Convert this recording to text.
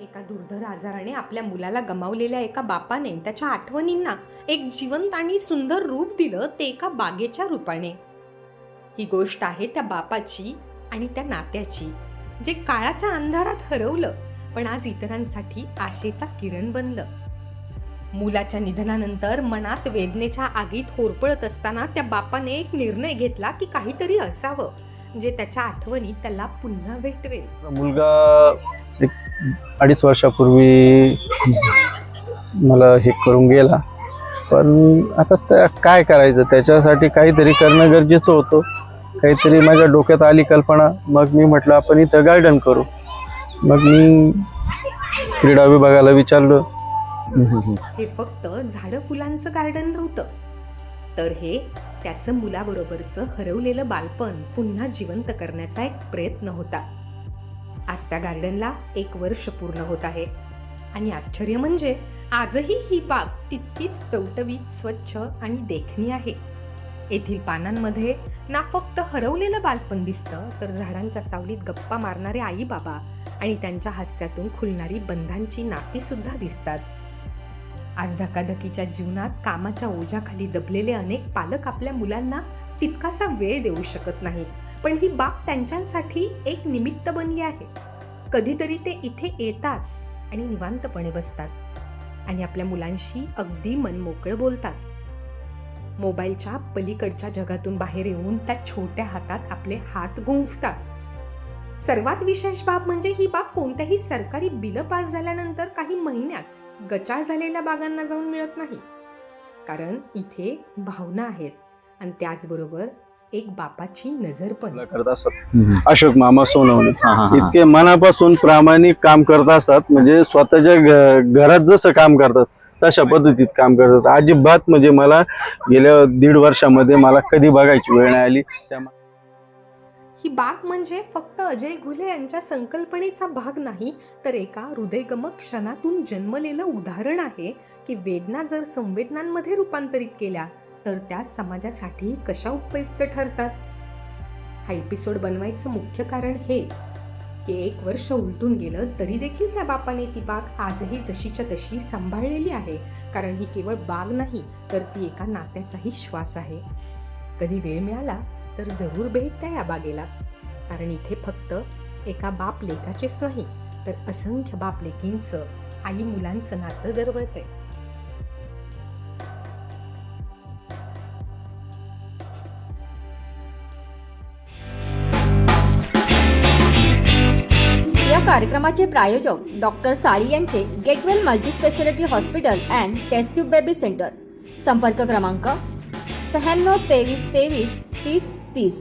एका दुर्धर आजाराने आपल्या मुलाला गमावलेल्या एका बापाने त्याच्या आठवणींना एक जिवंत आणि सुंदर रूप दिलं ते एका बागेच्या रूपाने. ही गोष्ट आहे त्या बापाची आणि त्या नात्याची जे काळाच्या अंधारात हरवलं पण आज इतरांसाठी आशेचा किरण बनलं. मुलाच्या निधनानंतर मनात वेदनेच्या आगीत होरपळत असताना त्या बापाने एक निर्णय घेतला की काहीतरी असावं. जे त्याच्या आठवणीत त्याला पुन्हा भेटवेल. मुलगा एक अडीच वर्षापूर्वी मला हे करून गेला. पण आता त्या काय करायचं? त्याच्यासाठी काहीतरी करणं गरजेचं होतं. काहीतरी माझ्या डोक्यात आली कल्पना. मग मी म्हटलं आपण इथं गार्डन करू. मग मी क्रीडा विभागाला विचारलं. हे फक्त झाडं फुलांचं गार्डन नव्हतं. तर हे त्याचं मुलाबरोबरचं हरवलेलं बालपण पुन्हा जिवंत करण्याचा एक प्रयत्न होता. आज त्या गार्डनला एक वर्ष पूर्ण होत आहे. आणि आश्चर्य म्हणजे आजही ही बाग तितकीच टवटवीत स्वच्छ आणि देखणी आहे. येथील पानांमध्ये ना फक्त हरवलेलं बालपण दिसतं तर झाडांच्या सावलीत गप्पा मारणारे आई बाबा आणि त्यांच्या हास्यातून खुलणारी बंधांची नाती सुद्धा दिसतात. आज धकाधकीच्या जीवनात कामाच्या ओझ्याखाली दबलेले अनेक पालक आपल्या मुलांना तितकासा वेळ देऊ शकत नाहीत. पण ही बाब त्यांच्यासाठी एक निमित्त बनली आहे. कधीतरी ते इथे येतात आणि निवांतपणे बसतात. आणि आपल्या मुलांशी अगदी मनमोकळं बोलतात. मोबाईलच्या पलीकडच्या जगातून बाहेर येऊन त्या छोट्या हातात आपले हात गुंफतात. सर्वात विशेष बाब म्हणजे ही बाब कोणत्याही सरकारी बिलं पास झाल्यानंतर काही महिन्यात गचाळ झालेल्या बागांना जाऊन मिळत नाही. कारण इथे भावना आहेत आणि त्याचबरोबर एक बापाची नजर पण. करत असतात अशोक मामा सोनवणे. इतके मनापासून प्रामाणिक काम करत असतात. म्हणजे स्वतःच्या घरात जसं काम करतात तशा पद्धतीत काम करतात. अजिबात म्हणजे मला गेल्या दीड वर्षामध्ये मला कधी बघायची वेळ नाही आली. त्यामुळे ही बाग म्हणजे फक्त अजय घुले यांच्या संकल्पनेचा भाग नाही तर एका हृदयगमक क्षणातून जन्मलेलं उदाहरण आहे की वेदना जर संवेदनांमध्ये रूपांतरित केल्या तर त्या समाजासाठी कशा उपयुक्त ठरतात? हा एपिसोड बनवायचं मुख्य कारण हेच की एक वर्ष उलटून गेलं तरी देखील त्या बापाने ती बाग आजही जशीच्या तशी सांभाळलेली आहे कारण ही केवळ बाग नाही तर ती एका नात्याचाही श्वास आहे. कधी वेळ मिळाला तर जरूर भेट द्या या बागेला. कारण इथे फक्त एका बाप लेखाचेच नाही तर असंख्य बाप लेकींचं आई मुलांचं नातं दरवळतंय. या कार्यक्रमाचे प्रायोजक डॉक्टर साळी यांचे get well multispeciality hospital and test tube baby centre. संपर्क क्रमांक शहाण्णव तेवीस तेवीस তেত্রিশ তিরিশ